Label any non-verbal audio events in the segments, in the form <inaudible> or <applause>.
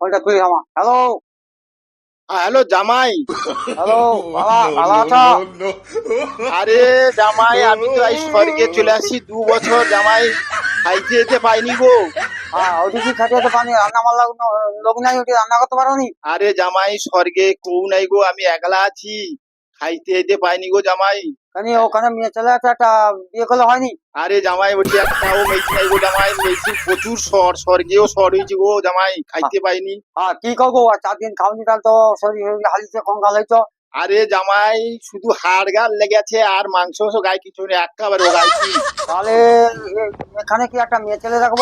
ফোনটা তুই থামা হ্যালো? হ্যালো জামাই। হ্যালো বাবা ভালো <laughs> আছো আরে জামাই আমি তো এই স্বর্গে চলে আসি দু বছর জামাই। খাইতে যেতে পাইনি গো। হ্যাঁ আরে জামাই স্বর্গে কেউ নাই গো আমি একলা আছি। খাইতে যেতে পাইনি গো জামাই। কেন ওখানে মেয়ে ছেলে আছে একটা বিয়ে করলে হয়নি? আরে জামাই ওটি একটাও মেয়েছি নাই গো জামাই মেয়েছি প্রচুর স্বর স্বর্গেও স্বর হয়েছি গো জামাই খাইতে পাইনি। হ্যাঁ কি আর চার দিন খাওনি তাহলে তো শরীর হালিছে কঙ্কাল হয়েছ? আরে জামাই শুধু হাড় গাল লেগেছে আর মাংস গায়ে কিছু নেই একেবারে গাইছি তাহলে এখানে কি একটা মেয়ে ছেলে রাখব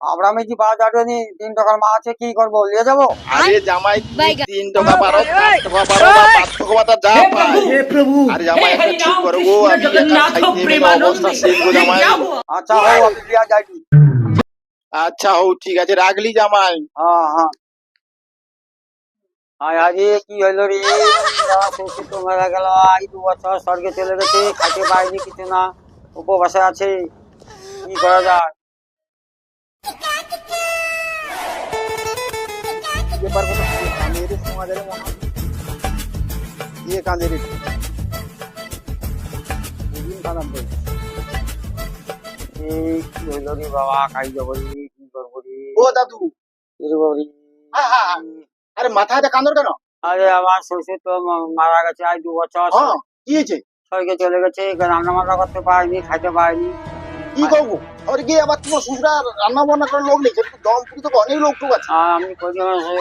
আমরা মেজি নি? তিন টাকার মা আছে কি করব? নিয়ে যাব? আরে জামাই তিন টাকা পারো টাকা পারো পাঁচ টাকা পাতা যা পাই আরে জামাই একটা ঠিক করো গো আমি একা খাইতে পেলে অবস্থা শেষ গো জামাই। আচ্ছা হোক আমি দিয়া আচ্ছা হো ঠিক আছে রাখলি জামাই। হ্যাঁ হ্যাঁ। আয় আরে কি হইল রে? তো মারা গেল। আই দু বছর স্বর্গে চলে গেছে খাইতে পাইনি কিছু না। উপবাসে আছে। কি করা যায়? মনে হয়। দিয়ে কাঁদের দুদিন খালাম তো এই কি হইল রে বাবা খাই যাব রে কি করব রে ও দাদু রে? আরে মাথাটা কান্দর কেন আরে আমার শ্বশুর তো মারা গেছে আজ দু বছর হ্যাঁ কি হয়েছে স্বর্গে চলে গেছে রান্না বান্না করতে পারিনি খাইতে পারিনি কি করব? আর গিয়ে আবার তোমার শ্বশুরা রান্না বান্না করার লোক নেই সেটা দম পুরি তো অনেক লোক টোক আছে। আমি কই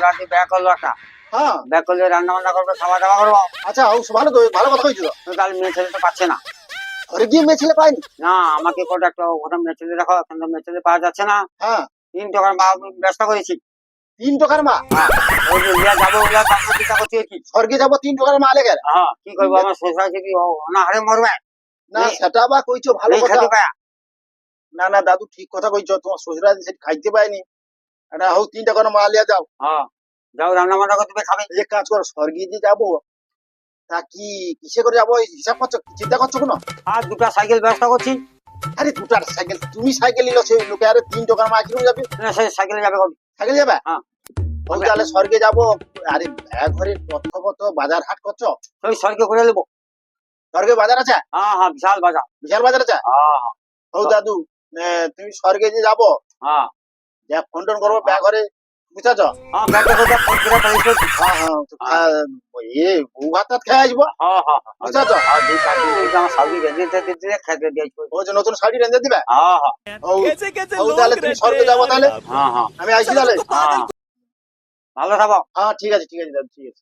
রাতে ব্যাগ করল একটা হ্যাঁ। ব্যাগ করলে রান্না বান্না করবে খাওয়া দাওয়া করব। আচ্ছা ভালো তো ভালো কথা হয়েছিল তো। তাহলে মেয়ে ছেলে তো পাচ্ছে না। ঘরে গিয়ে মেয়ে ছেলে পাইনি না আমাকে কোটা একটা ওখানে মেয়ে ছেলে রাখো এখন তো মেয়ে ছেলে পাওয়া যাচ্ছে না। হ্যাঁ। তিন টাকার মা ব্যস্ত করেছি। তিন টাকার মা? ওই যাব চিন্তা করছি কি। স্বর্গে যাব তিন টাকার মা লেগে হ্যাঁ কি করব আমার শ্বশুর যদি অনাহারে মরবে। না সেটা বা কইছো ভালো কথা। না না দাদু ঠিক কথা কইছো তোমার শ্বশুরা সেটা খাইতে পায়নি এটা হোক তিন টাকার মা লিয়া যাও। হ্যাঁ যাও রান্না বান্না করতে হবে, খাবে যে কাজ করো স্বর্গে যে যাব তা কি কিসে করে যাব? হিসাব করছ চিন্তা করছ কোনো? আর দুটা সাইকেল ব্যবস্থা করছি। আরে দুটার সাইকেল তুমি সাইকেল নিলো সেই লোকে আরে তিন টাকার মা কীরকম যাবে? না, সে সাইকেলে যাবে কবে? সাইকেল যাবে? হ্যাঁ। তাহলে স্বর্গে যাব আরে এক ঘরে কত কত বাজার হাট করছ? ওই স্বর্গে করে নেব। স্বর্গে বাজার আছে? হ্যাঁ হ্যাঁ বিশাল বাজার। বিশাল বাজার আছে? হ্যাঁ হ্যাঁ, দাদু তুমি স্বর্গে যে যাব? হ্যাঁ। যা ফোন টোন করব ব্যাগ ঘরে বুঝাছ? হ্যাঁ ব্যাগটা কোথায় ফোন করে তাই হ্যাঁ হ্যাঁ এ বউ ভাত খেয়ে আসব হ্যাঁ হ্যাঁ হ্যাঁ। বুঝছ? আর দুই চার দিন আমার সাউদি বেঁধে দিতে দিতে খেতে দিয়েছি ও যে নতুন শাড়ি রেঞ্জে দিবে? হ্যাঁ হ্যাঁ। ও ও তাহলে তুমি স্বর্গে যাব তাহলে? হ্যাঁ হ্যাঁ। আমি তাহলে। হ্যাঁ। ভালো থাকো। হ্যাঁ ঠিক আছে ঠিক আছে ঠিক আছে।